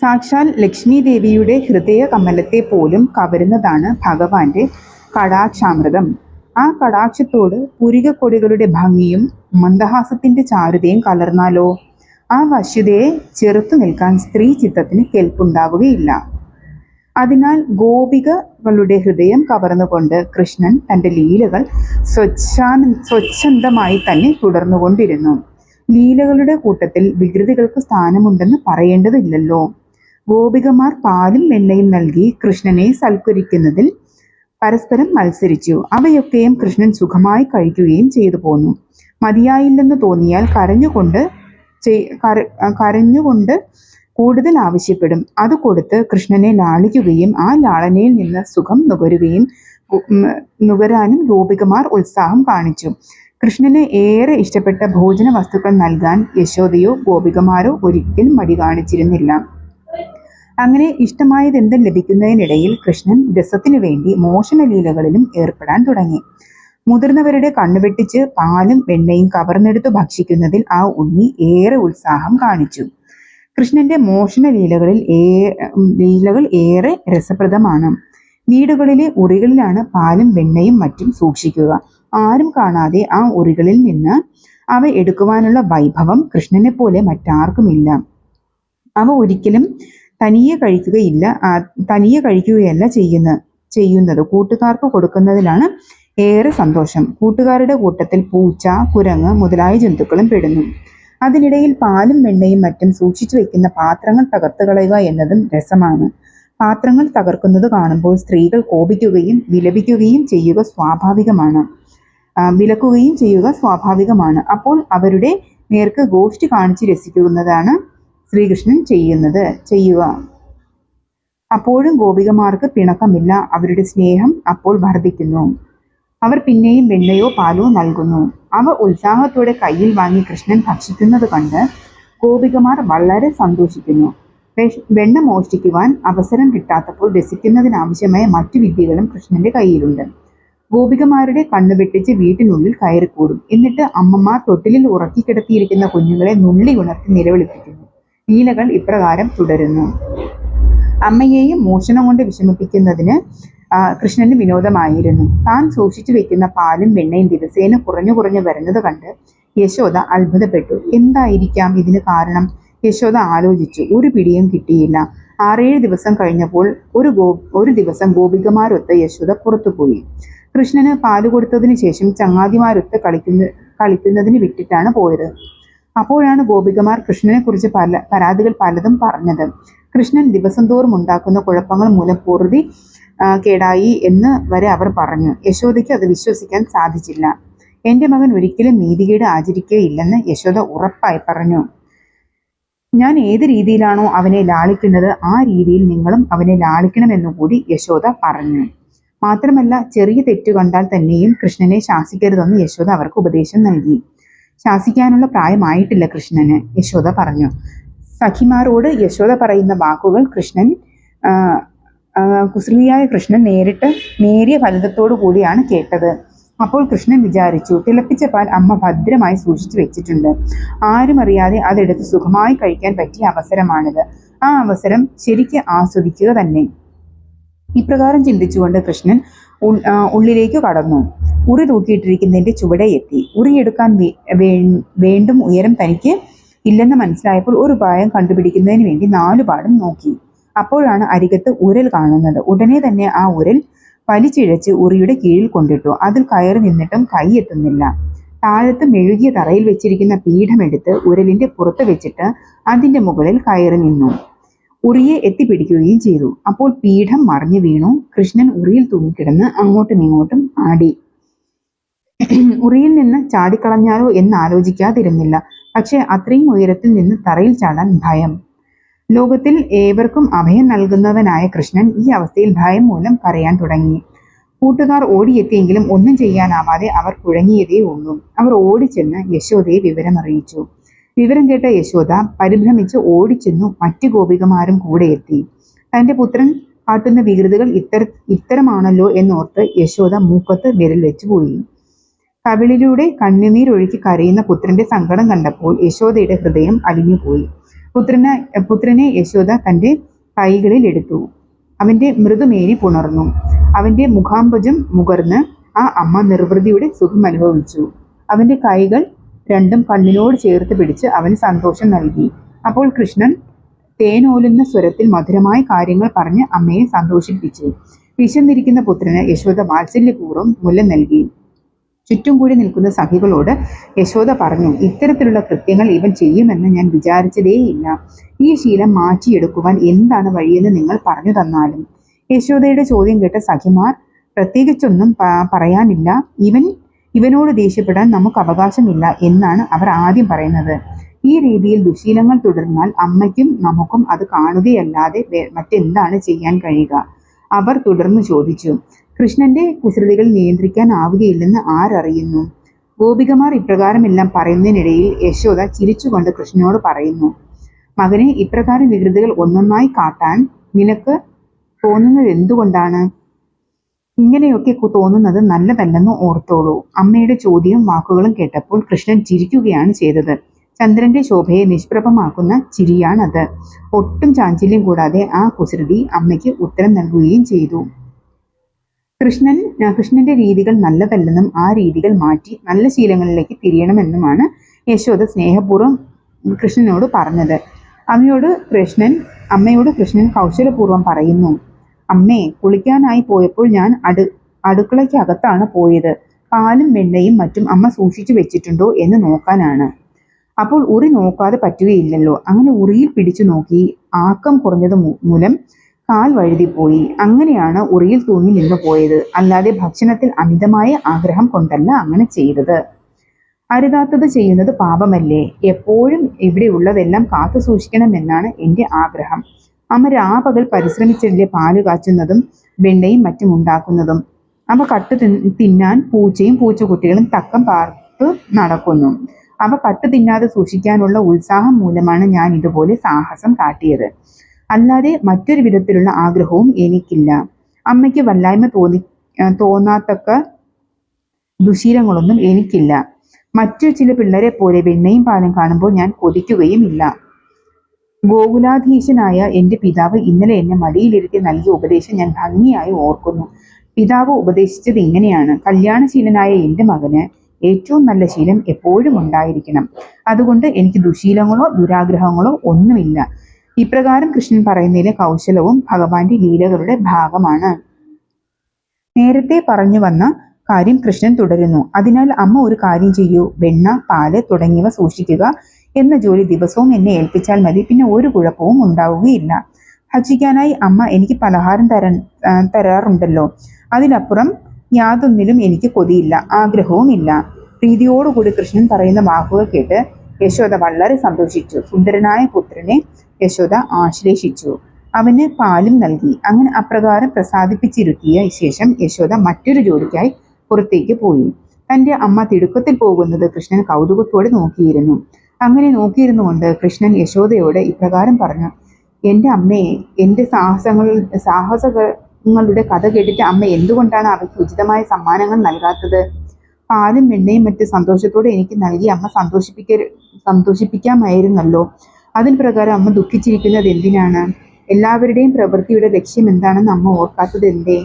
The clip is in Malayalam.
സാക്ഷാൽ ലക്ഷ്മി ദേവിയുടെ ഹൃദയ കമലത്തെ പോലും കവരുന്നതാണ് ഭഗവാന്റെ കടാക്ഷാമൃതം. ആ കടാക്ഷത്തോട് പുരികക്കൊടികളുടെ ഭംഗിയും മന്ദഹാസത്തിന്റെ ചാരുതയും കലർന്നാലോ? ആ വശ്യതയെ ചെറുത്തു നിൽക്കാൻ സ്ത്രീ ചിത്തത്തിന് കെൽപ്പുണ്ടാവുകയില്ല അതിനാൽ ഗോപികകളുടെ ഹൃദയം കവർന്നുകൊണ്ട് കൃഷ്ണൻ തന്റെ ലീലകൾ സ്വച്ഛാന സ്വച്ഛന്തമായി തന്നെ തുടർന്നുകൊണ്ടിരുന്നു. ലീലകളുടെ കൂട്ടത്തിൽ വികൃതികൾക്ക് സ്ഥാനമുണ്ടെന്ന് പറയേണ്ടതില്ലല്ലോ. ഗോപികമാർ പാലും വെണ്ണയും നൽകി കൃഷ്ണനെ സൽക്കരിക്കുന്നതിൽ പരസ്പരം മത്സരിച്ചു. അവയൊക്കെയും കൃഷ്ണൻ സുഖമായി കഴിക്കുകയും ചെയ്തു പോന്നു. മതിയായില്ലെന്ന് തോന്നിയാൽ കരഞ്ഞുകൊണ്ട് കരഞ്ഞുകൊണ്ട് കൂടുതൽ ആവശ്യപ്പെടും. അത് കൊടുത്ത് കൃഷ്ണനെ ലാളിക്കുകയും ആ ലാളനയിൽ നിന്ന് സുഖം നുകരുകയും നുകരാനും ഗോപികമാർ ഉത്സാഹം കാണിച്ചു. കൃഷ്ണന് ഏറെ ഇഷ്ടപ്പെട്ട ഭോജന വസ്തുക്കൾ നൽകാൻ യശോദയോ ഗോപികമാരോ ഒരിക്കലും മടി കാണിച്ചിരുന്നില്ല. അങ്ങനെ ഇഷ്ടമായതെന്തും ലഭിക്കുന്നതിനിടയിൽ കൃഷ്ണൻ രസത്തിനു വേണ്ടി മോഷണലീലകളിലും ഏർപ്പെടാൻ തുടങ്ങി. മുതിർന്നവരുടെ കണ്ണുവെട്ടിച്ച് പാലും വെണ്ണയും കവർന്നെടുത്ത് ഭക്ഷിക്കുന്നതിൽ ആ ഉണ്ണി ഏറെ ഉത്സാഹം കാണിച്ചു. കൃഷ്ണന്റെ മോഷണ ലീലകളിൽ ഏ ലീലകൾ ഏറെ രസപ്രദമാണ്. വീടുകളിലെ ഉറികളിലാണ് പാലും വെണ്ണയും മറ്റും സൂക്ഷിക്കുക. ആരും കാണാതെ ആ ഉറികളിൽ നിന്ന് അവ എടുക്കുവാനുള്ള വൈഭവം കൃഷ്ണനെ പോലെ മറ്റാർക്കുമില്ല. അവ ഒരിക്കലും തനിയെ കഴിക്കുകയില്ല തനിയെ കഴിക്കുകയല്ല ചെയ്യുന്ന ചെയ്യുന്നത്. കൂട്ടുകാർക്ക് കൊടുക്കുന്നതിലാണ് ഏറെ സന്തോഷം. കൂട്ടുകാരുടെ കൂട്ടത്തിൽ പൂച്ച കുരങ്ങ് മുതലായ ജന്തുക്കളും പെടുന്നു. അതിനിടയിൽ പാലും വെണ്ണയും മറ്റും സൂക്ഷിച്ചു വെക്കുന്ന പാത്രങ്ങൾ തകർത്ത് കളയുക എന്നതും രസമാണ്. പാത്രങ്ങൾ തകർക്കുന്നത് കാണുമ്പോൾ സ്ത്രീകൾ കോപിക്കുകയും വിലപിക്കുകയും ചെയ്യുക സ്വാഭാവികമാണ്. വിലക്കുകയും ചെയ്യുക സ്വാഭാവികമാണ്. അപ്പോൾ അവരുടെ നേർക്ക് ഗോഷ്ടി കാണിച്ച് രസിക്കുന്നതാണ് ശ്രീകൃഷ്ണൻ ചെയ്യുന്നത്. ചെയ്യുക. അപ്പോഴും ഗോപികമാർക്ക് പിണക്കമില്ല. അവരുടെ സ്നേഹം അപ്പോൾ വർദ്ധിക്കുന്നു അവർ പിന്നെയും വെണ്ണയോ പാലോ നൽകുന്നു. അവ ഉത്സാഹത്തോടെ കയ്യിൽ വാങ്ങി കൃഷ്ണൻ ഭക്ഷിക്കുന്നത് കണ്ട് ഗോപികമാർ വളരെ സന്തോഷിക്കുന്നു. വെണ്ണ മോഷ്ടിക്കുവാൻ അവസരം കിട്ടാത്തപ്പോൾ രസിക്കുന്നതിനാവശ്യമായ മറ്റു വിദ്യകളും കൃഷ്ണന്റെ കയ്യിലുണ്ട്. ഗോപികമാരുടെ കണ്ണു വെട്ടിച്ച് വീട്ടിനുള്ളിൽ കയറിക്കൂടും. എന്നിട്ട് അമ്മമാർ തൊട്ടിലിൽ ഉറക്കിക്കിടത്തിയിരിക്കുന്ന കുഞ്ഞുങ്ങളെ നുള്ളി ഉണർത്തി നിലവിളിപ്പിക്കുന്നു. ലീലകൾ ഇപ്രകാരം തുടരുന്നു. അമ്മയെയും മോഷണം കൊണ്ട് വിഷമിപ്പിക്കുന്നതിന് കൃഷ്ണന് വിനോദമായിരുന്നു. താൻ സൂക്ഷിച്ചു വെക്കുന്ന പാലും വെണ്ണയും ദിവസേന കുറഞ്ഞു കുറഞ്ഞു വരുന്നത് കണ്ട് യശോദ അത്ഭുതപ്പെട്ടു. എന്തായിരിക്കാം ഇതിന് കാരണം? യശോദ ആലോചിച്ചു ഒരു പിടിയും കിട്ടിയില്ല. ആറേഴ് ദിവസം കഴിഞ്ഞപ്പോൾ ഒരു ഗോ ഒരു ദിവസം ഗോപികമാരൊത്ത് യശോദ പുറത്തുപോയി കൃഷ്ണന് പാൽ കൊടുത്തതിന് ശേഷം ചങ്ങാതിമാരൊത്ത് കളിക്കുന്ന കളിക്കുന്നതിന് വിട്ടിട്ടാണ് പോയത്. അപ്പോഴാണ് ഗോപികമാർ കൃഷ്ണനെ കുറിച്ച് പല പരാതികൾ പലതും പറഞ്ഞത്. കൃഷ്ണൻ ദിവസം തോറും ഉണ്ടാക്കുന്ന കുഴപ്പങ്ങൾ മൂലം പൊറുതി കേടായി എന്ന് വരെ അവർ പറഞ്ഞു. യശോദയ്ക്ക് അത് വിശ്വസിക്കാൻ സാധിച്ചില്ല. എന്റെ മകൻ ഒരിക്കലും നീതികേട് ആചരിക്കുകയില്ലെന്ന് യശോദ ഉറപ്പായി പറഞ്ഞു. ഞാൻ ഏത് രീതിയിലാണോ അവനെ ലാളിക്കുന്നത് ആ രീതിയിൽ നിങ്ങളും അവനെ ലാളിക്കണമെന്നു കൂടി യശോദ പറഞ്ഞു. മാത്രമല്ല ചെറിയ തെറ്റ് കണ്ടാൽ തന്നെയും കൃഷ്ണനെ ശാസിക്കരുതെന്ന് യശോദ അവർക്ക് ഉപദേശം നൽകി. ശാസിക്കാനുള്ള പ്രായമായിട്ടില്ല കൃഷ്ണന് യശോദ പറഞ്ഞു. സഖിമാരോട് യശോദ പറയുന്ന വാക്കുകൾ കൃഷ്ണൻ കുസൃതിയായ കൃഷ്ണൻ നേരിട്ട് നേരിയ ഫലിതത്തോടു കൂടിയാണ് കേട്ടത്. അപ്പോൾ കൃഷ്ണൻ വിചാരിച്ചു തിളപ്പിച്ച പാൽ അമ്മ ഭദ്രമായി സൂക്ഷിച്ചു വെച്ചിട്ടുണ്ട്. ആരും അറിയാതെ അതെടുത്ത് സുഖമായി കഴിക്കാൻ പറ്റിയ അവസരമാണിത്. ആ അവസരം ശരിക്ക് ആസ്വദിക്കുക തന്നെ. ഇപ്രകാരം ചിന്തിച്ചുകൊണ്ട് കൃഷ്ണൻ ഉള്ളിലേക്ക് കടന്നു. ഉറി തൂക്കിയിട്ടിരിക്കുന്നതിന്റെ ചുവടെ എത്തി. ഉറിയെടുക്കാൻ വേണ്ടും ഉയരം തനിക്ക് ഇല്ലെന്ന് മനസ്സിലായപ്പോൾ ഒരു ഉപായം കണ്ടുപിടിക്കുന്നതിന് വേണ്ടി നാലുപാടും നോക്കി. അപ്പോഴാണ് അരികത്ത് ഉരൽ കാണുന്നത്. ഉടനെ തന്നെ ആ ഉരൽ വലിച്ചിഴച്ച് ഉറിയുടെ കീഴിൽ കൊണ്ടിട്ടു. അതിൽ കയറി നിന്നിട്ടും കൈ എത്തുന്നില്ല താഴത്ത് മെഴുകിയ തറയിൽ വെച്ചിരിക്കുന്ന പീഠമെടുത്ത് ഉരലിന്റെ പുറത്ത് വെച്ചിട്ട് അതിന്റെ മുകളിൽ കയറി നിന്നു. ഉറിയെ എത്തിപ്പിടിക്കുകയും ചെയ്തു. അപ്പോൾ പീഠം മറിഞ്ഞു വീണു. കൃഷ്ണൻ ഉറിയിൽ തൂങ്ങിക്കിടന്ന് അങ്ങോട്ടും ഇങ്ങോട്ടും ആടി. ഉറിയിൽ നിന്ന് ചാടിക്കളഞ്ഞാലോ എന്ന് ആലോചിക്കാതിരുന്നില്ല. പക്ഷേ അത്രയും ഉയരത്തിൽ നിന്ന് തറയിൽ ചാടാൻ ഭയം. ലോകത്തിൽ ഏവർക്കും അഭയം നൽകുന്നവനായ കൃഷ്ണൻ ഈ അവസ്ഥയിൽ ഭയം മൂലം കരയാൻ തുടങ്ങി. കൂട്ടുകാർ ഓടിയെത്തിയെങ്കിലും ഒന്നും ചെയ്യാനാവാതെ അവർ കുഴങ്ങിയതേ ഉള്ളൂ. അവർ ഓടിച്ചെന്ന് യശോദയെ വിവരമറിയിച്ചു. വിവരം കേട്ട യശോദ പരിഭ്രമിച്ച് ഓടിച്ചെന്നു മറ്റു ഗോപികമാരും കൂടെ എത്തി. തന്റെ പുത്രൻ കാട്ടുന്ന വികൃതികൾ ഇത്തര ഇത്തരമാണല്ലോ എന്നോർത്ത് യശോദ മൂക്കത്ത് വിരൽ വെച്ചു പോയി. കവിളിലൂടെ കണ്ണുനീരൊഴുക്കി കരയുന്ന പുത്രന്റെ സങ്കടം കണ്ടപ്പോൾ യശോദയുടെ ഹൃദയം അലിഞ്ഞുപോയി. പുത്രനെ പുത്രനെ യശോദ തന്റെ കൈകളിൽ എടുത്തു അവന്റെ മൃദുമേനി പുണർന്നു. അവന്റെ മുഖാംബജം മുകർന്ന് ആ അമ്മ നിർവൃതിയുടെ സുഖം അനുഭവിച്ചു. അവന്റെ കൈകൾ രണ്ടും കണ്ണിനോട് ചേർത്ത് പിടിച്ച് അവന് സന്തോഷം നൽകി. അപ്പോൾ കൃഷ്ണൻ തേനോലുന്ന സ്വരത്തിൽ മധുരമായ കാര്യങ്ങൾ പറഞ്ഞ് അമ്മയെ സന്തോഷിപ്പിച്ചു. വിശന്നിരിക്കുന്ന പുത്രന് യശോദ വാത്സല്യപൂർവം മുല്ല നൽകി. ചുറ്റും കൂടി നിൽക്കുന്ന സഖികളോട് യശോദ പറഞ്ഞു ഇത്തരത്തിലുള്ള കൃത്യങ്ങൾ ഇവൻ ചെയ്യുമെന്ന് ഞാൻ വിചാരിച്ചതേയില്ല. ഈ ശീലം മാറ്റിയെടുക്കുവാൻ എന്താണ് വഴിയെന്ന് നിങ്ങൾ പറഞ്ഞു തന്നാലും. യശോദയുടെ ചോദ്യം കേട്ട സഖിമാർ പ്രത്യേകിച്ചൊന്നും പറയാനില്ല. ഇവൻ ഇവനോട് ദേഷ്യപ്പെടാൻ നമുക്ക് അവകാശമില്ല എന്നാണ് അവർ ആദ്യം പറയുന്നത്. ഈ രീതിയിൽ ദുശീലങ്ങൾ തുടർന്നാൽ അമ്മയ്ക്കും നമുക്കും അത് കാണുകയല്ലാതെ മറ്റെന്താണ് ചെയ്യാൻ കഴിയുക? അവർ തുടർന്ന് ചോദിച്ചു കൃഷ്ണന്റെ കുസൃതികൾ നിയന്ത്രിക്കാനാവുകയില്ലെന്ന് ആരറിയുന്നു? ഗോപികമാർ ഇപ്രകാരമെല്ലാം പറയുന്നതിനിടയിൽ യശോദ ചിരിച്ചുകൊണ്ട് കൃഷ്ണനോട് പറയുന്നു മകനെ ഇപ്രകാരം വികൃതികൾ ഒന്നൊന്നായി കാട്ടാൻ നിനക്ക് തോന്നുന്നത് എന്തുകൊണ്ടാണ് ഇങ്ങനെയൊക്കെ തോന്നുന്നത് നല്ലതല്ലെന്ന് ഓർത്തോളൂ. അമ്മയുടെ ചോദ്യവും വാക്കുകളും കേട്ടപ്പോൾ കൃഷ്ണൻ ചിരിക്കുകയാണ് ചെയ്തത്. ചന്ദ്രന്റെ ശോഭയെ നിഷ്പ്രഭമാക്കുന്ന ചിരിയാണത്. ഒട്ടും ചാഞ്ചല്യം കൂടാതെ ആ കുസൃതി അമ്മയ്ക്ക് ഉത്തരം നൽകുകയും ചെയ്തു. കൃഷ്ണൻ കൃഷ്ണന്റെ രീതികൾ നല്ലതല്ലെന്നും ആ രീതികൾ മാറ്റി നല്ല ശീലങ്ങളിലേക്ക് തിരിയണമെന്നുമാണ് യശോദ സ്നേഹപൂർവം കൃഷ്ണനോട് പറഞ്ഞത്. അമ്മയോട് കൃഷ്ണൻ അമ്മയോട് കൃഷ്ണൻ കൗശലപൂർവം പറയുന്നു അമ്മേ കുളിക്കാനായി പോയപ്പോൾ ഞാൻ അടു അടുക്കളയ്ക്കകത്താണ് പോയത്. പാലും വെണ്ണയും മറ്റും അമ്മ സൂക്ഷിച്ചു വെച്ചിട്ടുണ്ടോ എന്ന് നോക്കാനാണ്. അപ്പോൾ ഉറി നോക്കാതെ പറ്റുകയില്ലല്ലോ. അങ്ങനെ ഉറിയിൽ പിടിച്ചു നോക്കി ആക്കം കുറഞ്ഞത് മൂലം കാൽ വഴുതിപ്പോയി അങ്ങനെയാണ് ഉറിയിൽ തൂങ്ങി നിന്നു പോയത്. അല്ലാതെ ഭക്ഷണത്തിൽ അമിതമായ ആഗ്രഹം കൊണ്ടല്ല അങ്ങനെ ചെയ്തത്. അരുതാത്തത് ചെയ്യുന്നത് പാപമല്ലേ? എപ്പോഴും ഇവിടെയുള്ളതെല്ലാം കാത്തു സൂക്ഷിക്കണമെന്നാണ് എന്റെ ആഗ്രഹം. അമ്മ രാപകൽ പരിശ്രമിച്ചല്ലേ പാൽ കാച്ചുന്നതും വെണ്ണയും മറ്റും ഉണ്ടാക്കുന്നതും. അവ കട്ട് തിന്നാൻ പൂച്ചയും പൂച്ചക്കുട്ടികളും തക്കം പാർത്ത് നടക്കുന്നു. അവ കട്ട് തിന്നാതെ സൂക്ഷിക്കാനുള്ള ഉത്സാഹം മൂലമാണ് ഞാൻ ഇതുപോലെ സാഹസം കാട്ടിയത്. അല്ലാതെ മറ്റൊരു വിധത്തിലുള്ള ആഗ്രഹവും എനിക്കില്ല. അമ്മയ്ക്ക് വല്ലായ്മ തോന്നി തോന്നാത്തക്ക ദുശീലങ്ങളൊന്നും എനിക്കില്ല. മറ്റു ചില പിള്ളേരെ പോലെ വെണ്ണയും പാലും കാണുമ്പോൾ ഞാൻ കൊതിക്കുകയും ഇല്ല ഗോകുലാധീശനായ എന്റെ പിതാവ് ഇന്നലെ എന്നെ മടിയിലിരുത്തി നൽകിയ ഉപദേശം ഞാൻ ഭംഗിയായി ഓർക്കുന്നു. പിതാവ് ഉപദേശിച്ചത് ഇങ്ങനെയാണ്. കല്യാണശീലനായ എന്റെ മകന് ഏറ്റവും നല്ല ശീലം എപ്പോഴും ഉണ്ടായിരിക്കണം. അതുകൊണ്ട് എനിക്ക് ദുശീലങ്ങളോ ദുരാഗ്രഹങ്ങളോ ഒന്നുമില്ല. ഇപ്രകാരം കൃഷ്ണൻ പറയുന്നതിലെ കൗശലവും ഭഗവാന്റെ ലീലകളുടെ ഭാഗമാണ്. നേരത്തെ പറഞ്ഞു വന്ന കാര്യം കൃഷ്ണൻ തുടരുന്നു. അതിനാൽ അമ്മ ഒരു കാര്യം ചെയ്യൂ. വെണ്ണ പാൽ തുടങ്ങിയവ സൂക്ഷിക്കുക എന്ന ജോലി ദിവസവും എന്നെ ഏൽപ്പിച്ചാൽ മതി. പിന്നെ ഒരു കുഴപ്പവും ഉണ്ടാവുകയില്ല. ഭക്ഷിക്കാനായി അമ്മ എനിക്ക് പലഹാരം തരാൻ ആ, തരാറുണ്ടല്ലോ. അതിലപ്പുറം യാതൊന്നിലും എനിക്ക് കൊതിയില്ല ആഗ്രഹവുമില്ല. പ്രീതിയോടുകൂടി കൃഷ്ണൻ പറയുന്ന വാക്കുകൾ കേട്ട് യശോദ വളരെ സന്തോഷിച്ചു. സുന്ദരനായ പുത്രനെ യശോദ ആശ്ലേഷിച്ചു. അവന് പാലും നൽകി. അങ്ങനെ അപ്രകാരം പ്രസാദിപ്പിച്ചിരുത്തിയ ശേഷം യശോദ മറ്റൊരു ജോലിക്കായി പുറത്തേക്ക് പോയി. തന്റെ അമ്മ തിടുക്കത്തിൽ പോകുന്നത് കൃഷ്ണൻ കൗതുകത്തോടെ നോക്കിയിരുന്നു. അങ്ങനെ നോക്കിയിരുന്നു കൊണ്ട് കൃഷ്ണൻ യശോദയോട് ഇപ്രകാരം പറഞ്ഞു എന്റെ അമ്മയെ എന്റെ സാഹസങ്ങൾ സാഹസങ്ങളുടെ കഥ കേട്ടിട്ട് അമ്മ എന്തുകൊണ്ടാണ് അവയ്ക്ക് ഉചിതമായ സമ്മാനങ്ങൾ നൽകാത്തത്? പാലും വെണ്ണയും മറ്റ് സന്തോഷത്തോടെ എനിക്ക് നൽകി അമ്മ സന്തോഷിപ്പിക്ക സന്തോഷിപ്പിക്കാമായിരുന്നല്ലോ. അതിന് പ്രകാരം അമ്മ ദുഃഖിച്ചിരിക്കുന്നത് എന്തിനാണ്? എല്ലാവരുടെയും പ്രവൃത്തിയുടെ ലക്ഷ്യം എന്താണെന്ന് അമ്മ ഓർക്കാത്തത് എന്തേ?